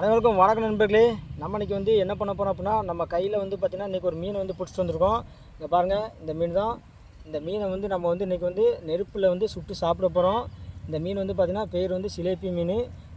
அனைவருக்கும் வணக்கம் நண்பர்களே. நம்ம இன்றைக்கி வந்து என்ன பண்ண போகிறோம் அப்படின்னா நம்ம கையில் வந்து பார்த்திங்கன்னா இன்றைக்கி ஒரு மீனை வந்து பிடிச்சிட்டு வந்திருக்கோம். இங்கே பாருங்கள் இந்த மீன் தான். இந்த மீனை வந்து நம்ம வந்து இன்றைக்கி வந்து நெருப்பில் வந்து சுட்டு சாப்பிட போகிறோம் இந்த மீன் வந்து பார்த்திங்கன்னா பேர் வந்து சிலேபி மீன்.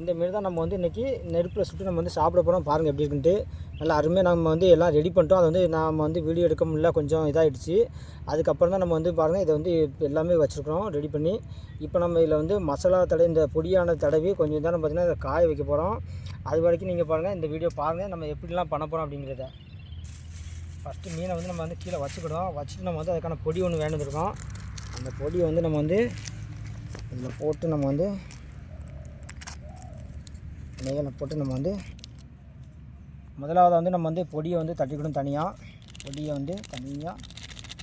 இந்த மாரி தான் நம்ம வந்து இன்றைக்கி நெருப்பில் சுட்டு நம்ம வந்து சாப்பிட போகிறோம் பாருங்கள் எப்படி இருக்குன்ட்டு. நல்லா அருமையாக நம்ம வந்து எல்லாம் ரெடி பண்ணிட்டோம். அது வந்து நாம் வந்து வீடியோ எடுக்க முடியல. கொஞ்சம் இதாகிடுச்சு அதுக்கப்புறம் தான் நம்ம வந்து பாருங்கள் இதை வந்து எல்லாமே வச்சுருக்குறோம் ரெடி பண்ணி. இப்போ நம்ம இதில் வந்து மசாலா தடவை இந்த பொடியான தடவி கொஞ்சம் தான் பார்த்திங்கன்னா இதை காய வைக்க போகிறோம் அது வரைக்கும் நீங்கள் பாருங்கள் இந்த வீடியோ பாருங்கள் நம்ம எப்படிலாம் பண்ண போகிறோம் அப்படிங்கிறத. ஃபஸ்ட்டு மீனை வந்து நம்ம வந்து கீழே வச்சுக்கிடுவோம். வச்சுட்டு நம்ம வந்து அதுக்கான பொடி ஒன்று வேண்டியிருக்கோம் அந்த பொடியை வந்து நம்ம வந்து இதில் போட்டு நம்ம வந்து மேலே போட்டு நம்ம வந்து முதலாவது வந்து நம்ம வந்து பொடியை வந்து தட்டிக்கணும் தனியாக பொடியை வந்து தனியாக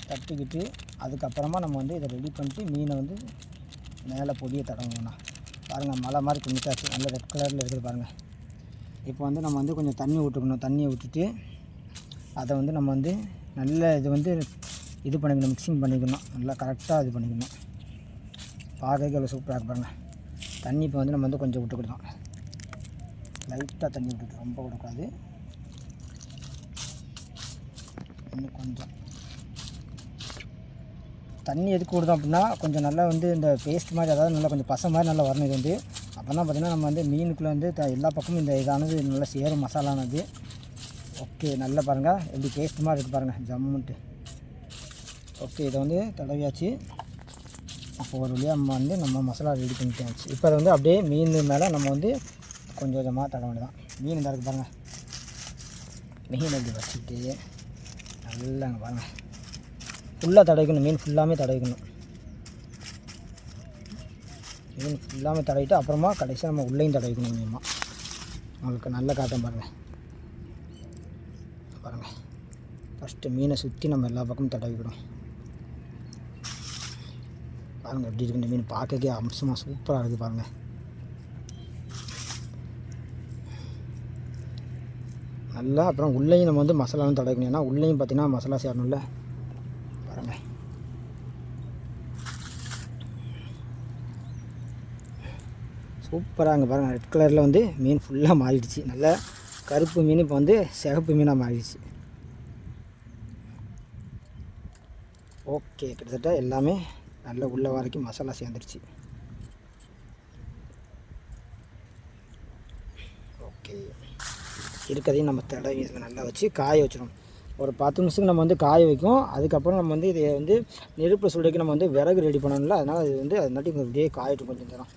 தட்டிக்கிட்டு அதுக்கப்புறமா நம்ம வந்து இதை ரெடி பண்ணிட்டு மீனை வந்து மேலே பொடியை தடவணும்ண்ணா பாருங்கள் மலை மாதிரி குமிச்சாச்சு நல்ல ரெட் கலரில் இருக்குது பாருங்கள் இப்போ வந்து நம்ம வந்து கொஞ்சம் தண்ணி விட்டுக்கணும் தண்ணியை விட்டுட்டு அதை வந்து நம்ம வந்து நல்ல இது வந்து இது பண்ணிக்கணும் மிக்சிங் பண்ணிக்கணும். நல்லா கரெக்டாக இது பண்ணிக்கணும். பார்க்கறதுக்கு எவ்வளோ சூப்பராக இருக்கு பாருங்கள் தண்ணி இப்போ வந்து நம்ம வந்து கொஞ்சம் விட்டுக்கிட்டோம் லைட்டாக தண்ணி விட்டுட்டு ரொம்ப கொடுக்காது. இன்னும் கொஞ்சம். தண்ணி எதுக்கு விடுதோம் அப்படின்னா கொஞ்சம் நல்லா வந்து இந்த பேஸ்ட் மாதிரி அதாவது நல்லா கொஞ்சம் பசை மாதிரி நல்லா வரணும் இது வந்து. அப்போ தான் பார்த்திங்கன்னா நம்ம வந்து மீனுக்குள்ளே வந்து த எல்லா பக்கமும் இந்த இதானது நல்லா சேரும் மசாலானது. ஓகே நல்லா பாருங்கள் எப்படி பேஸ்ட் மாதிரி இருக்குது பாருங்கள் ஜம்முன்ட்டு. ஓகே இதை வந்து தடவியாச்சு. அப்போ ஒரு வழியாக நம்ம வந்து நம்ம மசாலா ரெடி பண்ணிட்டாச்சு. இப்போ அதை வந்து அப்படியே மீன் மேலே நம்ம வந்து கொஞ்சம் கொஞ்சமாக தட வேண்டியதான் மீன் இந்த பாருங்கள் மீன் இப்படி வச்சுட்டு நல்லா அங்கே பாருங்கள் ஃபுல்லாக தடவிக்கணும். மீன் ஃபுல்லாமே தடவிக்கணும். மீன் ஃபுல்லாமே தடவிட்டு அப்புறமா கடைசியாக நம்ம உள்ளேயும் தடவிக்கணும் மீமா உங்களுக்கு நல்ல காட்டம் பாருங்கள் பாருங்கள் ஃபஸ்ட்டு மீனை சுற்றி நம்ம எல்லா பக்கமும் தடவிக்கணும். பாருங்கள் எப்படி இருக்கு மீன். பார்க்கவே அம்சமாக சூப்பராக இருக்குது பாருங்கள் நல்லா அப்புறம் உள்ளேயும் நம்ம வந்து மசாலாவும் தடவிக்கணும். ஏன்னா உள்ளேயும் பார்த்தீங்கன்னா மசாலா சேரணும்ல. பாருங்கள் சூப்பராக அங்கே பாருங்கள் ரெட் கலரில் வந்து மீன் ஃபுல்லாக மாறிடுச்சு. நல்லா கருப்பு மீன் இப்போ வந்து சிகப்பு மீனாக மாறிடுச்சு. ஓகே கிட்டத்தட்ட எல்லாமே நல்ல உள்ள வரைக்கும் மசாலா சேர்ந்துருச்சு ஓகே இருக்கிறதையும் நம்ம தடவி இதில் நல்லா வச்சு காய வச்சிடணும். ஒரு பத்து நிமிஷத்துக்கு நம்ம வந்து காய வைக்கும். அதுக்கப்புறம் நம்ம வந்து இதை வந்து நெருப்பு சுடைக்கு நம்ம வந்து விறகு ரெடி பண்ணணும்ல அதனால் இது வந்து அதனாட்டி இப்படியே காயிட்டு கொஞ்சம் தரும்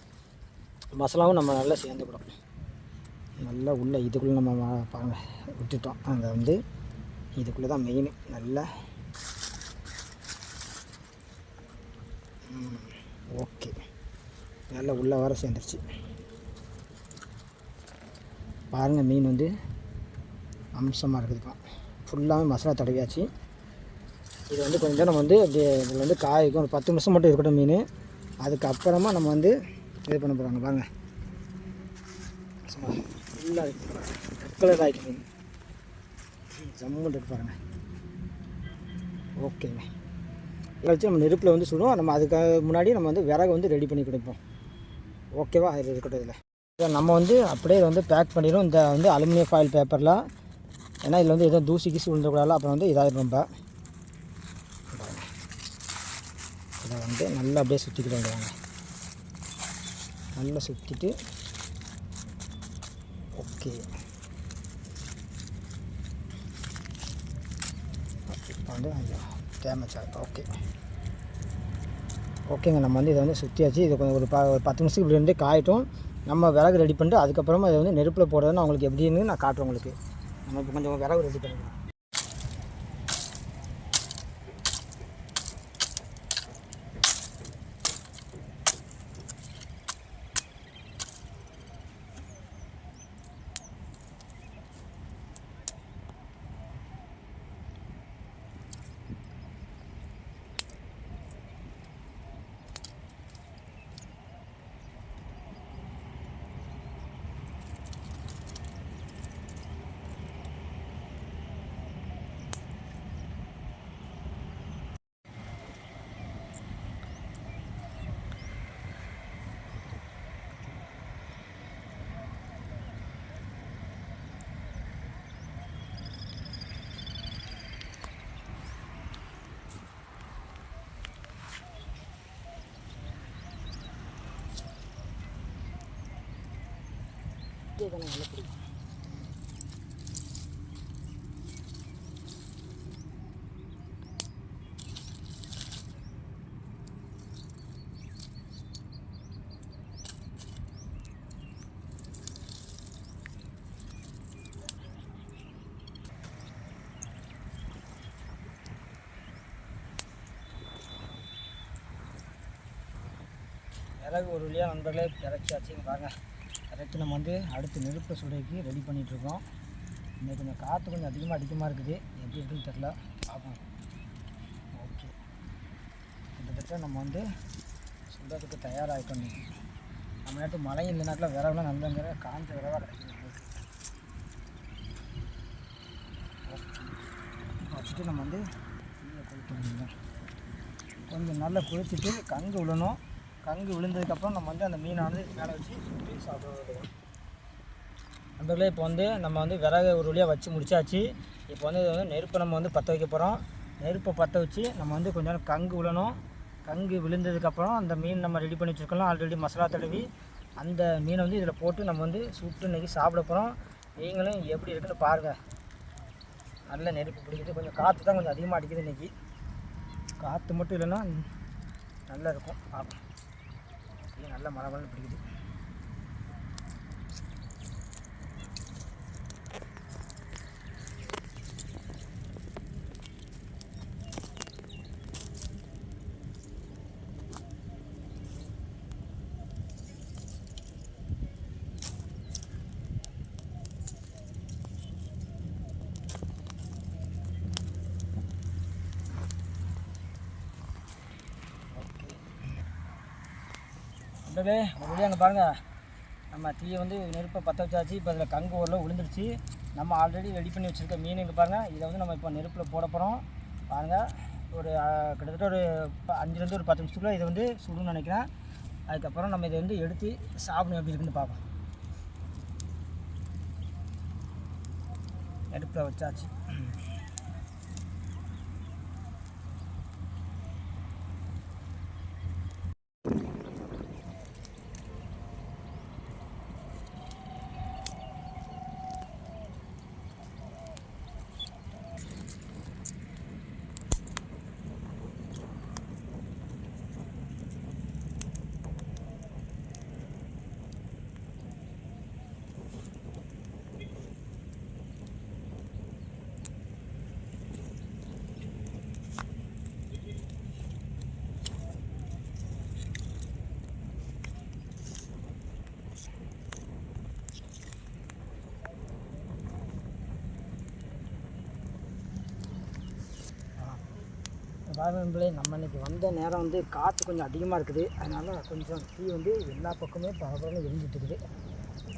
மசாலாவும் நம்ம நல்லா சேர்ந்துக்கிடும் நல்லா உள்ளே இதுக்குள்ளே நம்ம பாருங்கள் விட்டுட்டோம். அதை வந்து இதுக்குள்ளே தான் மெயின் நல்லா. ஓகே நல்லா உள்ளே வர சேர்ந்துருச்சு. பாருங்கள் மீன் வந்து அம்சமாக இருக்குதுப்பா ஃபுல்லாகவே மசாலா தடவியாச்சு. இது வந்து கொஞ்சம் நேரம் நம்ம வந்து அப்படியே இதில் வந்து காய்க்கும். ஒரு பத்து நிமிஷம் மட்டும் இருக்கட்டும் மீன். அதுக்கப்புறமா நம்ம வந்து இது பண்ண போகிறாங்க பாருங்க. சும்மா ஃபுல்லாக ரெட் கலர் ஆகிட்டு மீன் ஜம்முன்னு இருக்கு பாருங்கள் ஓகேங்க இதை வச்சு நம்ம நெருப்பில் வந்து சுடுவோம் நம்ம அதுக்கு முன்னாடி நம்ம வந்து விறகு வந்து ரெடி பண்ணி கொடுப்போம். ஓகேவா அது இருக்கட்டும் இதில். நம்ம வந்து அப்படியே இதை வந்து பேக் பண்ணிடும் இந்த வந்து அலுமினியம் ஃபாயில் பேப்பரில் ஏன்னா இதில் வந்து எதுவும் தூசி கீசி விழுந்துக்கூடாது அப்புறம் வந்து இதாக ரொம்ப. இதை வந்து நல்லா அப்படியே சுற்றிக்கிட்டு வந்துடுவாங்க நல்லா சுற்றிட்டு ஓகே. இப்போ வந்து டேமேஜ் ஆகும் ஓகே. ஓகேங்க நம்ம வந்து இதை வந்து சுற்றியாச்சு இது கொஞ்சம் ஒரு ப ஒரு பத்து நிமிஷத்துக்கு இப்படி வந்து காயட்டும். நம்ம விறகு ரெடி பண்ணிட்டு அதுக்கப்புறமா இதை வந்து நெருப்பில் போடுறதுன்னு அவங்களுக்கு எப்படின்னு நான் காட்டுறேன் உங்களுக்கு. நம்ம கொஞ்சம் விறகு ரெடி பண்ணிக்கலாம். இதே தானே நல்லா பிடிக்கும் இறகு ஒரு வழியாக நண்பர்களே இறச்சாச்சு வச்சுங்க பாருங்கள் அடுத்து நம்ம வந்து அடுத்து நெருப்பை சுடைக்கு ரெடி பண்ணிகிட்ருக்கோம் இன்னைக்கு கொஞ்சம் காற்று கொஞ்சம் அதிகமாக அதிகமாக இருக்குது. எப்படி இருக்குன்னு தெரில பார்ப்போம். ஓகே. கிட்டத்தட்ட நம்ம வந்து சுடுறதுக்கு தயாராகிட்டோம் நீங்கள் நம்ம நேரத்து மழை இந்த நேரத்தில் விறகுலாம் நல்லங்கிற காஞ்ச விறவாக கிடைக்குது. ஓகே. வச்சுட்டு நம்ம வந்து தீயை கொஞ்சம் நல்லா கொளுத்திட்டு கங்கு விழணும் கங்கு விழுந்ததுக்கப்புறம் நம்ம வந்து அந்த மீனானது மேலே வச்சு சுற்றி சாப்பிட வேண்டியது நண்பர்களே இப்போ வந்து நம்ம வந்து விறகு ஒரு வழியாக வச்சு முடிச்சாச்சு. இப்போ வந்து இது வந்து நெருப்பை நம்ம வந்து பற்ற வைக்க போகிறோம் நெருப்பை பற்ற வச்சு நம்ம வந்து கொஞ்ச நேரம் கங்கு விழணும். கங்கு விழுந்ததுக்கப்புறம் அந்த மீன் நம்ம ரெடி பண்ணி வச்சுருக்கலாம் ஆல்ரெடி மசாலா தடவி அந்த மீனை வந்து இதில் போட்டு நம்ம வந்து சுட்டு இன்றைக்கி சாப்பிட போகிறோம் நீங்களும் எப்படி இருக்குன்னு பாருங்கள் நல்ல நெருப்பு பிடிக்குது. கொஞ்சம் காற்று தான் கொஞ்சம் அதிகமாக அடிக்குது இன்றைக்கி காற்று மட்டும் இல்லைன்னா நல்லா இருக்கும். பார்ப்போம் நல்ல மழை மழை பிடிக்குது. அப்படியே ஒரு வழியாக அங்கே பாருங்கள் நம்ம தீயை வந்து நெருப்பை பற்ற வச்சாச்சு. இப்போ அதில் கங்கு ஓரில் விழுந்துருச்சு. நம்ம ஆல்ரெடி ரெடி பண்ணி வச்சுருக்க மீன் இங்கே பாருங்கள் இதை வந்து நம்ம இப்போ நெருப்பில் போட போகிறோம் பாருங்கள் ஒரு கிட்டத்தட்ட ஒரு ப- அஞ்சுலேருந்து ஒரு பத்து நிமிஷத்துக்குள்ள இதை வந்து சுடுன்னு நினைக்கிறேன். அதுக்கப்புறம் நம்ம இதை வந்து எடுத்து சாப்பிடணும். எப்படி இருக்குன்னு பார்ப்போம். நெருப்பில் வச்சாச்சு. பாருங்களே நம்ம இன்னைக்கு வந்த நேரம் வந்து காற்று கொஞ்சம் அதிகமாக இருக்குது. அதனால் கொஞ்சம் தீ வந்து எல்லா பக்கமே பரபரன்னு எரிஞ்சிட்டு இருக்குது.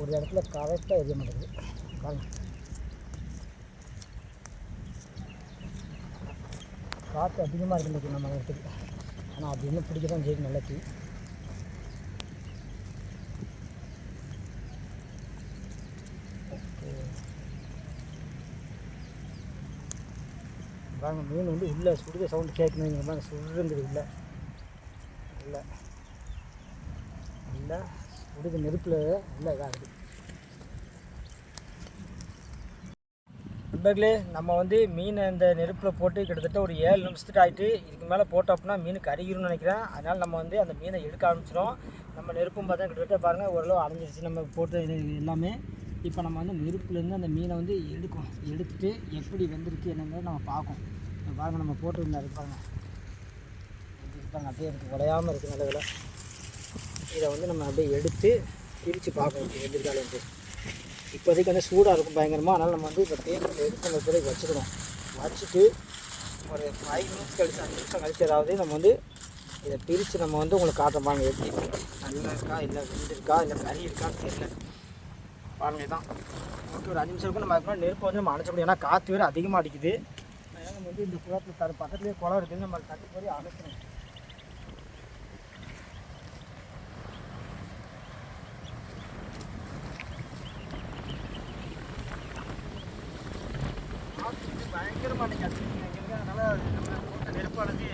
ஒரு இடத்துல கரெக்டாக எரிய மாட்டேங்குது. பாருங்க. காற்று அதிகமாக இருக்குது இன்றைக்கி நம்ம இடத்துக்கு ஆனால் அது இன்னும் பிடிக்க தான் செய்யுது நல்ல தீ ஓகே பாருங்க மீன் வந்து உள்ளே சுடுத சவுண்டு கேட்கணும் மாதிரி சுடுங்கிறது இல்லை. இல்லை. இல்லை சுடுது நெருப்பில் இல்லை இதாகுது நண்பர்களே நம்ம வந்து மீனை இந்த நெருப்பில் போட்டு கிட்டத்தட்ட ஒரு ஏழு நிமிஷத்துக்கு ஆகிட்டு இதுக்கு மேலே போட்டோம் அப்படின்னா மீன் கருகிரும்னு நினைக்கிறேன். அதனால் நம்ம வந்து அந்த மீனை எடுக்க ஆரம்பிச்சிடும் நம்ம நெருப்பும் பார்த்தா கிட்டத்தட்ட பாருங்கள் ஓரளவு அடைஞ்சிருச்சு. நம்ம போட்டு எல்லாமே. இப்போ நம்ம வந்து நெருப்புலேருந்து அந்த மீனை வந்து எடுக்கும் எடுத்துட்டு எப்படி வெந்திருக்கு என்னங்கிறத நம்ம பார்க்கும் பாருங்கள் பாருங்க நம்ம போட்டுருந்தாரு பாருங்கள் எப்படி இருப்பாங்க அப்படியே இருக்குது உடையாமல் இருக்குது நல்ல இதை வந்து நம்ம அப்படியே எடுத்து பிரித்து பார்க்கணும் இப்படி இப்போதைக்கு வந்து சூடாக இருக்கும் பயங்கரமாக அதனால் நம்ம வந்து இப்போ தேங்காய் எடுத்து நம்ம இப்போதைக்கு வச்சுக்கணும். வச்சுட்டு ஒரு ஃபைவ் மினிட்ஸ் கழிச்சு அஞ்சு நிமிஷம் கழிச்சு ஏதாவது நம்ம வந்து இதை பிரித்து நம்ம வந்து உங்களுக்கு காட்டுறோம் பாருங்க எப்படி நல்லா இருக்கா இல்லை வெந்திருக்கா இல்லை கறி இருக்கான்னு தெரியல. பாருங்க தான் ஓகே ஒரு அஞ்சு நிமிஷம் இருக்கும். நம்ம அதுக்கு நெருப்பு வந்து நம்ம அணைச்ச முடியும். ஏன்னா காற்று வேறு அதிகமாக அடிக்குது. நம்ம வந்து இந்த குளத்தில் தர பக்கத்துலேயே குளம் இருக்குதுன்னு நம்ம தட்டு போய் அழைக்கணும் பயங்கரமாக நீங்கள் அதனால் நெருப்பானது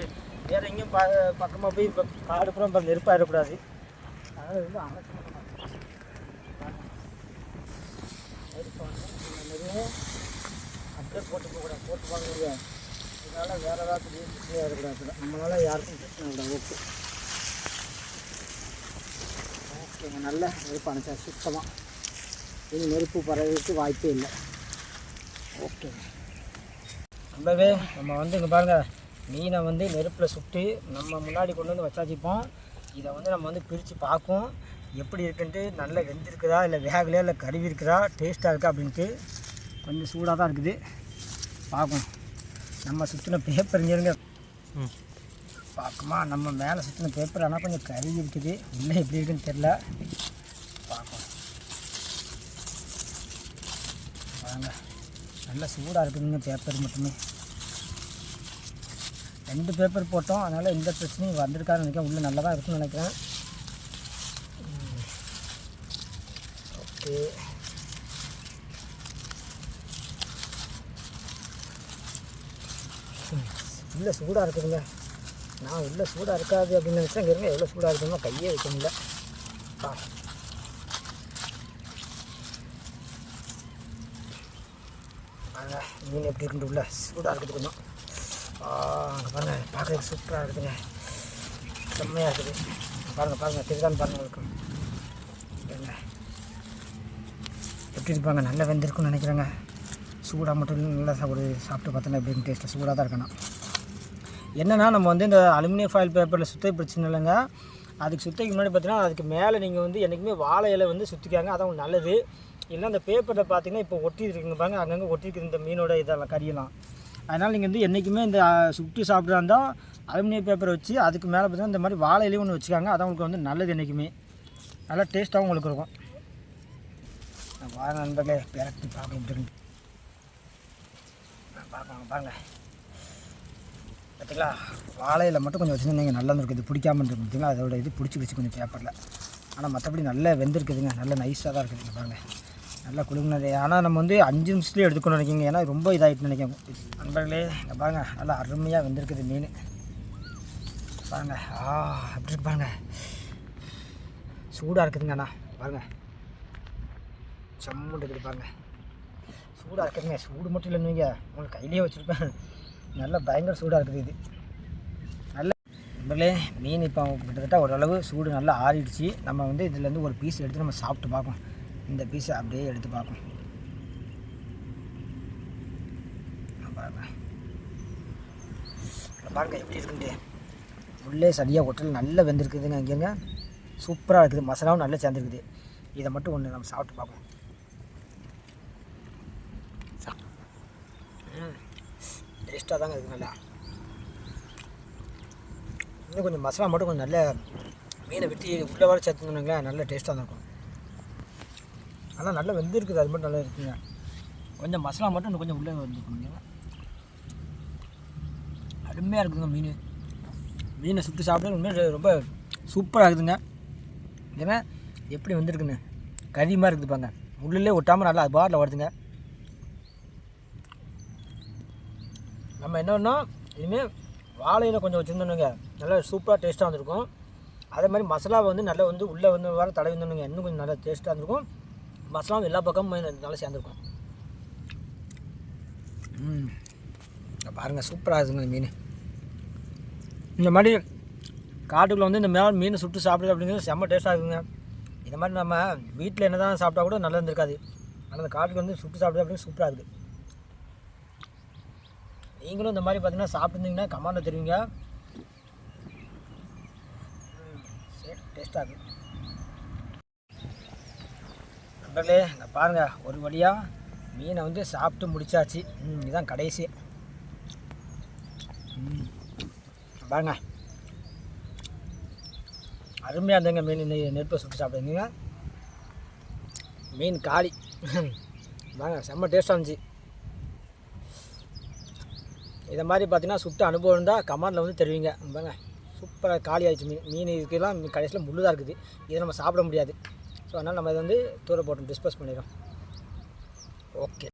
வேறு எங்கேயும் ப பக்கமாக போய் இப்போ காடு பூரா நெருப்பாக இருக்கக்கூடாது அதனால் வந்து அழைக்கணும் நெருப்பாக அப்படியே போட்டு போகக்கூடாது. போட்டு போக முடியாது அதனால் வேறு ஏதாவது பிரச்சனையாக இருக்கக்கூடாது. நம்மளால் யாருக்கும் பிரச்சனை இல்லை. ஓகே. ஓகேங்க நல்ல நெருப்பு அணைச்சா சுத்தமாக இனி நெருப்பு பரவதுக்கு வாய்ப்பே இல்லை. ஓகேங்க ரொம்பவே நம்ம வந்து இங்கே பாருங்கள் மீனை வந்து நெருப்பில் சுட்டு நம்ம முன்னாடி கொண்டு வந்து வச்சாச்சிப்போம் இதை வந்து நம்ம வந்து பிரித்து பார்க்கும். எப்படி இருக்குன்ட்டு நல்லா வெந்திருக்குதா இல்லை வேகலையா இல்லை கருவி இருக்குதா டேஸ்ட்டாக இருக்கா அப்படின்ட்டு கொஞ்சம் சூடாக தான் இருக்குது. பார்க்கணும். நம்ம சுற்றின பேப்பர் இருங்க. பார்க்குமா நம்ம மேலே சுற்றின பேப்பர் ஆனால் கொஞ்சம் கருவி இருக்குது. உள்ளே எப்படி இருக்குன்னு தெரில பார்ப்போம் வாங்க. நல்லா சூடாக இருக்குதுங்க பேப்பர் மட்டுமே. ரெண்டு பேப்பர் போட்டோம். அதனால் எந்த பிரச்சனையும் வந்திருக்கான்னு நினைக்கிறேன். உள்ளே நல்லா தான் இருக்குன்னு நினைக்கிறேன் ஓகே. உள்ளே சூடாக இருக்குதுங்க. நான் உள்ளே சூடாக இருக்காது அப்படின்னு நினச்சேன். இங்கே இருங்க எவ்வளோ சூடாக இருக்குதுன்னா கையே வைக்க முடியல. பா. மீன் எப்படி இருக்குன்னு உள்ள சூடாக இருக்குது கொஞ்சம். ஆ, பார்க்குறதுக்கு சூப்பராக இருக்குதுங்க. செம்மையாக இருக்குது. பாருங்கள் பாருங்கள் திருதான் பாருங்கள் உங்களுக்கு. எப்படி இருப்பாங்க? நல்லா வெந்திருக்கும்னு நினைக்கிறேங்க. சூடாக மட்டும் இல்லை, நல்லா ஒரு சாப்பிட்டு பார்த்தோன்னா எப்படின்னு டேஸ்ட்டு சூடாக தான் இருக்கணும். என்னென்னா நம்ம வந்து இந்த அலுமினியம் ஃபாயில் பேப்பரில் சுத்த பிரச்சனை இல்லைங்க. அதுக்கு சுத்தைக்கு முன்னாடி பார்த்தீங்கன்னா அதுக்கு மேலே நீங்கள் வந்து என்றைக்குமே வாழை இலை வந்து சுற்றிக்காங்க அதான் உங்களுக்கு நல்லது. இல்லை அந்த பேப்பரில் பார்த்தீங்கன்னா இப்போ ஒட்டி இருக்குங்க பாருங்க. அங்கங்கே ஒட்டி இந்த மீனோட இதெல்லாம் கறியெல்லாம். அதனால் நீங்கள் வந்து என்றைக்குமே இந்த அஹ், சுட்டு சாப்பிட்றா இருந்தால் அலுமினியம் பேப்பரை வச்சு அதுக்கு மேலே பார்த்தீங்கன்னா இந்த மாதிரி வாழை இலையும் ஒன்று வச்சுக்காங்க. அதான் உங்களுக்கு வந்து நல்லது என்றைக்குமே நல்லா டேஸ்ட்டாகவும் உங்களுக்கு இருக்கும். வாங்க நண்பர்களே பிறக்கி பார்க்க எப்படி பார்ப்பாங்க பாருங்கள் பார்த்தீங்களா வாழையில் மட்டும் கொஞ்சம் வச்சுருந்தீங்க நல்லா இருக்குது இது பிடிக்காம இருக்கு பார்த்தீங்களா அதோட இது பிடிச்சி வச்சு கொஞ்சம் பேப்பரில் ஆனால் மற்றபடி நல்லா வெந்திருக்குதுங்க. நல்லா நைஸாக தான் இருக்குதுங்க பாருங்கள் நல்லா குழுங்கினது ஆனால் நம்ம வந்து அஞ்சு நிமிஷத்துலேயே எடுத்துக்கணும் நினைக்கிங்க ஏன்னா ரொம்ப இதாகிட்டு நினைக்கிறேன். நண்பர்களே இங்கே பாருங்கள் நல்லா அருமையாக வெந்திருக்குது மீன். பாருங்க. ஆ அப்படி இருக்கு பாருங்க. சூடாக இருக்குதுங்க அண்ணா. பாருங்கள் சம்முண்டு இருக்குது பாருங்க. சூடாக இருக்குதுங்க. சூடு மட்டும் இல்லைன்னு வைங்க. உங்களுக்கு கையிலேயே வச்சுருப்பேன். நல்லா பயங்கர சூடாக இருக்குது இது. நல்ல நம்மளே மீன் இப்போ கிட்டத்தட்ட ஓரளவு சூடு நல்லா ஆறிடுச்சு. நம்ம வந்து இதுலேருந்து ஒரு பீஸ் எடுத்து நம்ம சாப்பிட்டு பார்ப்போம். இந்த பீஸை அப்படியே எடுத்து பார்ப்போம். பாருங்க. எப்படி இருக்குன்ட்டு. உள்ளே சரியாக ஒட்டல் நல்லா வெந்திருக்குதுங்க. இங்கேங்க சூப்பராக இருக்குது. மசாலாவும் நல்லா சேர்ந்துருக்குது. இதை மட்டும் ஒன்று நம்ம சாப்பிட்டு பார்ப்போம். டேஸ்ட்டாக தாங்க இருக்குது நல்லா. இன்னும் கொஞ்சம் மசாலா மட்டும் கொஞ்சம் நல்ல மீனை வெட்டி உள்ளே வர சேர்த்துக்கணுங்களேன் நல்ல டேஸ்ட்டாக தான் இருக்கும். ஆனால் நல்லா வெந்திருக்குது. அது மட்டும் நல்லா இருக்குங்க. கொஞ்சம் மசாலா மட்டும் இன்னும் கொஞ்சம் உள்ளே வந்துருக்குங்க அருமையாக இருக்குதுங்க மீன். மீனை சுட்டு சாப்பிட உண்மையாக ரொம்ப சூப்பராக இருக்குதுங்க. ஏன்னா எப்படி வந்திருக்குன்னு கறி மாதிரி இருக்குது பாங்க உள்ளே ஒட்டாமல் நல்லா அது பாட்டில் வருதுங்க. நம்ம என்ன பண்ணோம்? இனிமேல் வாழையில கொஞ்சம் வச்சுருந்தோனுங்க நல்லா சூப்பராக டேஸ்ட்டாக வந்திருக்கும். அதே மாதிரி மசாலாவை வந்து நல்லா வந்து உள்ளே வந்து வர தடவி வந்தோனுங்க இன்னும் கொஞ்சம் நல்லா டேஸ்ட்டாக இருந்திருக்கும் மசாலாவும் எல்லா பக்கமும் நல்லா சேர்ந்துருக்கும். ம். பாருங்கள் சூப்பராக இருக்குங்க மீன். இந்த மாதிரி காட்டுக்குள்ளே வந்து இந்த மேலே மீனை சுட்டு சாப்பிடுது அப்படிங்கிறது செம்ம டேஸ்ட்டாக இருக்குங்க. இந்த மாதிரி நம்ம வீட்டில் என்ன தான் சாப்பிட்டா கூட நல்லா இருந்திருக்காது. ஆனால் அந்த காட்டுக்கு வந்து சுட்டு சாப்பிடுது அப்படிங்கிறது சூப்பராக இருக்குது. நீங்களும் இந்த மாதிரி பார்த்தீங்கன்னா சாப்பிட்டுருந்தீங்கன்னா கமாண்டில் தெரிவிங்க. சரி டேஸ்ட்டாக இருக்குது நண்பர்களே பாருங்கள் ஒரு வழியாக மீனை வந்து சாப்பிட்டு முடிச்சாச்சு. ம், இதுதான் கடைசி. பாருங்க. அருமையாக இருந்தங்க மீன் நெருப்பை சுட்டு சாப்பிடுங்க மீன் காளி வாங்க செம்ம டேஸ்ட்டாக இருந்துச்சு. இதை மாதிரி பார்த்தீங்கன்னா சுட்டு அனுபவம் இருந்தால் கமாண்டில் வந்து தெரிவிங்க. பாருங்க. சூப்பராக காலி ஆகிடுச்சு மீன் மீன் இதுக்கெல்லாம் கடைசியில் முள்ளு தான் இருக்குது. இதை நம்ம சாப்பிட முடியாது. ஸோ அதனால் நம்ம இதை வந்து தூர போட்டோம். டிஸ்போஸ் பண்ணிடுறோம். ஓகே